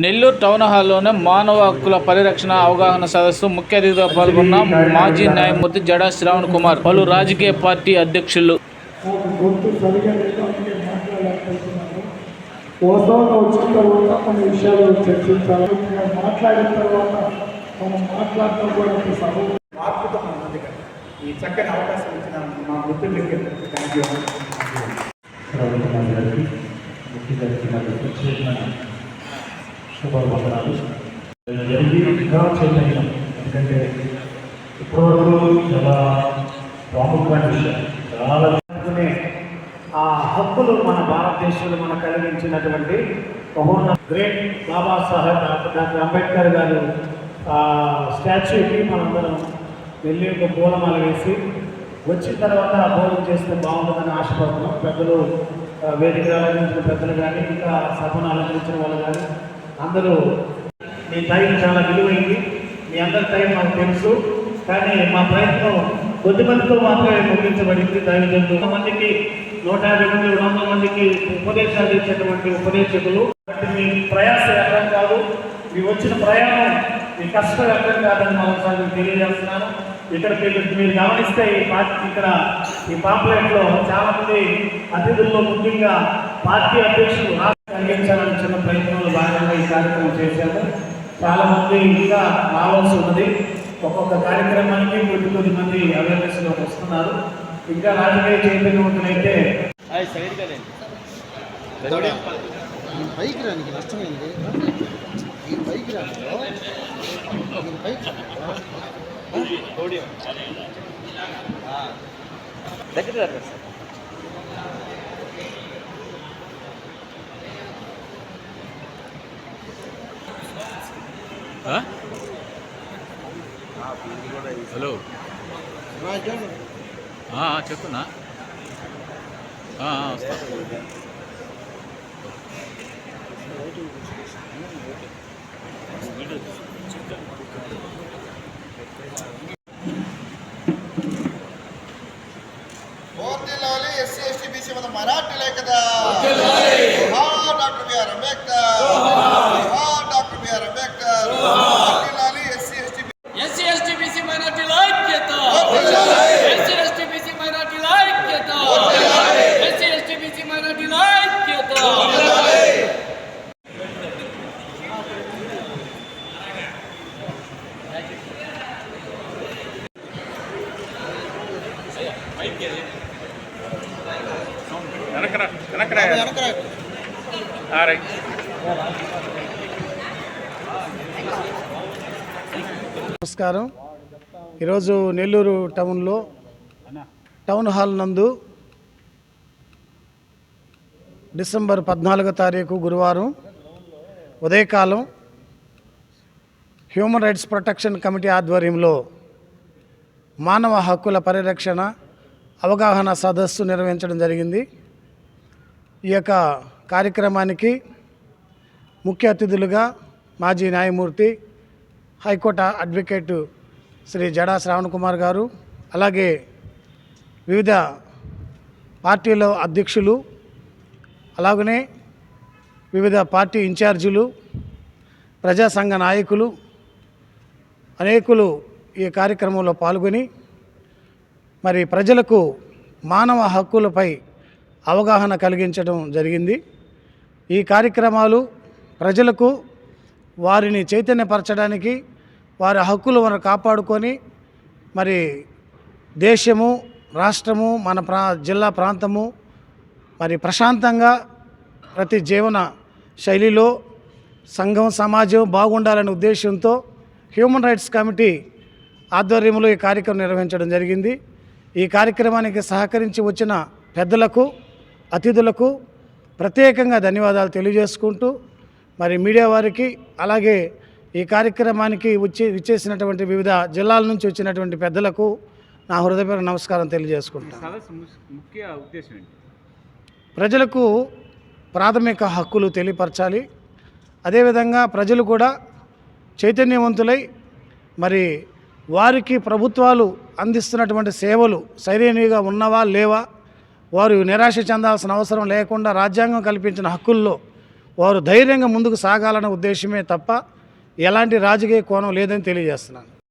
Nellore town హాల్లోనే మానవ హక్కుల పరిరక్షణ అవగాహన సదస్సు ముఖ్య అతిథిగా పాల్గొన్న మాజీ న్యాయమూర్తి జడా శ్రావణ్ కుమార్. పలు రాజకీయ పార్టీ అధ్యక్షులు ఈ చక్కని అవకాశం ఇచ్చిన మా మిత్రులకి థ్యాంక్ యూ రవీంద్రనాథ్ శుభవందనాలు జరిగి చైతన్యం. ఎందుకంటే ఇప్పటివరకు చాలా ప్రాముఖ్యమైన విషయం. చాలా ఆ హక్కులు మన భారతదేశంలో మనం కలిగించినటువంటి మహోన్న great Babasaheb doctor doctor Ambedkar garu స్టాచ్యూకి మనందరం వెళ్ళి ఒక పూలమాల వేసి వచ్చిన తర్వాత భోజనం చేస్తే బాగుంటుందని ఆశపడుతున్నాం. పెద్దలు వేదిక అలంకరించిన పెద్దలు కానీ ఇంకా సభను అలంకరించిన వాళ్ళు కానీ అందరూ మీ టైం చాలా విలువైంది. మీ అందరి టైం మాకు తెలుసు. కానీ మా ప్రయత్నం కొద్ది మందితో మాత్రమే ముగించబడింది. దైవజనులు మందికి నూట యాభై మంది రెండు వందల మందికి ఉపదేశాలు ఇచ్చేటువంటి ఉపదేశకులు. మీ ప్రయాస అర్థం కాదు. మీ వచ్చిన ప్రయాణం మీ కష్టం అర్థం కాదని మరోసారి తెలియజేస్తున్నాను. ఇక్కడ మీరు మీరు గమనిస్తే ఈ పార్టీ ఇక్కడ ఈ పాంప్లెట్లో చాలా మంది అతిథుల్లో ముఖ్యంగా పార్టీ అధ్యక్షులు కలిగించాలని చిన్న ప్రయత్నంలో భాగంగా ఈ కార్యక్రమం చేశాము చాలా మంది ఇంకా రావాల్సి ఉన్నది. ఒక్కొక్క కార్యక్రమానికి కొద్ది కొద్ది మంది అవేర్నెస్లోకి వస్తున్నారు. ఇంకా రాజకీయ చైతన్యవంతులైతే ఈ పైకి రానికి నష్టమైంది. ఈ పైకి రానిలో ఈ పైకి రానిలో హలో చెప్తున్నా వర్ధిల్లాలి ఎస్సీ నమస్కారం. ఈరోజు నెల్లూరు టౌన్లో టౌన్ హాల్ నందు డిసెంబర్ పద్నాలుగో తారీఖు గురువారం ఉదయకాలం హ్యూమన్ రైట్స్ ప్రొటెక్షన్ కమిటీ ఆధ్వర్యంలో మానవ హక్కుల పరిరక్షణ అవగాహన సదస్సు నిర్వహించడం జరిగింది. ఈ యొక్క కార్యక్రమానికి ముఖ్య అతిథులుగా మాజీ న్యాయమూర్తి high court advocate Shri Jada Sravan Kumar గారు అలాగే వివిధ పార్టీల అధ్యక్షులు అలాగనే వివిధ పార్టీ ఇన్ఛార్జీలు ప్రజా సంఘ నాయకులు అనేకులు ఈ కార్యక్రమంలో పాల్గొని మరి ప్రజలకు మానవ హక్కులపై అవగాహన కలిగించడం జరిగింది. ఈ కార్యక్రమాలు ప్రజలకు వారిని చైతన్యపరచడానికి వారి హక్కులు మనం కాపాడుకొని మరి దేశము రాష్ట్రము మన ప్రా జిల్లా ప్రాంతము మరి ప్రశాంతంగా ప్రతి జీవన శైలిలో సంఘం సమాజం బాగుండాలనే ఉద్దేశంతో హ్యూమన్ రైట్స్ కమిటీ ఆధ్వర్యంలో ఈ కార్యక్రమం నిర్వహించడం జరిగింది. ఈ కార్యక్రమానికి సహకరించి వచ్చిన పెద్దలకు అతిథులకు ప్రత్యేకంగా ధన్యవాదాలు తెలియజేసుకుంటూ మరి మీడియా వారికి అలాగే ఈ కార్యక్రమానికి వచ్చి విచ్చేసినటువంటి వివిధ జిల్లాల నుంచి వచ్చినటువంటి పెద్దలకు నా హృదయపూర్వక నమస్కారం తెలియజేసుకుంటాను ముఖ్య ఉద్దేశం ఏంటి? ప్రజలకు ప్రాథమిక హక్కులు తెలియపరచాలి. అదేవిధంగా ప్రజలు కూడా చైతన్యవంతులై మరి వారికి ప్రభుత్వాలు అందిస్తున్నటువంటి సేవలు సరైనవిగా ఉన్నవా లేవా వారు నిరాశ చెందాల్సిన అవసరం లేకుండా రాజ్యాంగం కల్పించిన హక్కుల్లో వారు ధైర్యంగా ముందుకు సాగాలన్న ఉద్దేశమే తప్ప ఎలాంటి రాజకీయ కోణం లేదని తెలియజేస్తున్నాను.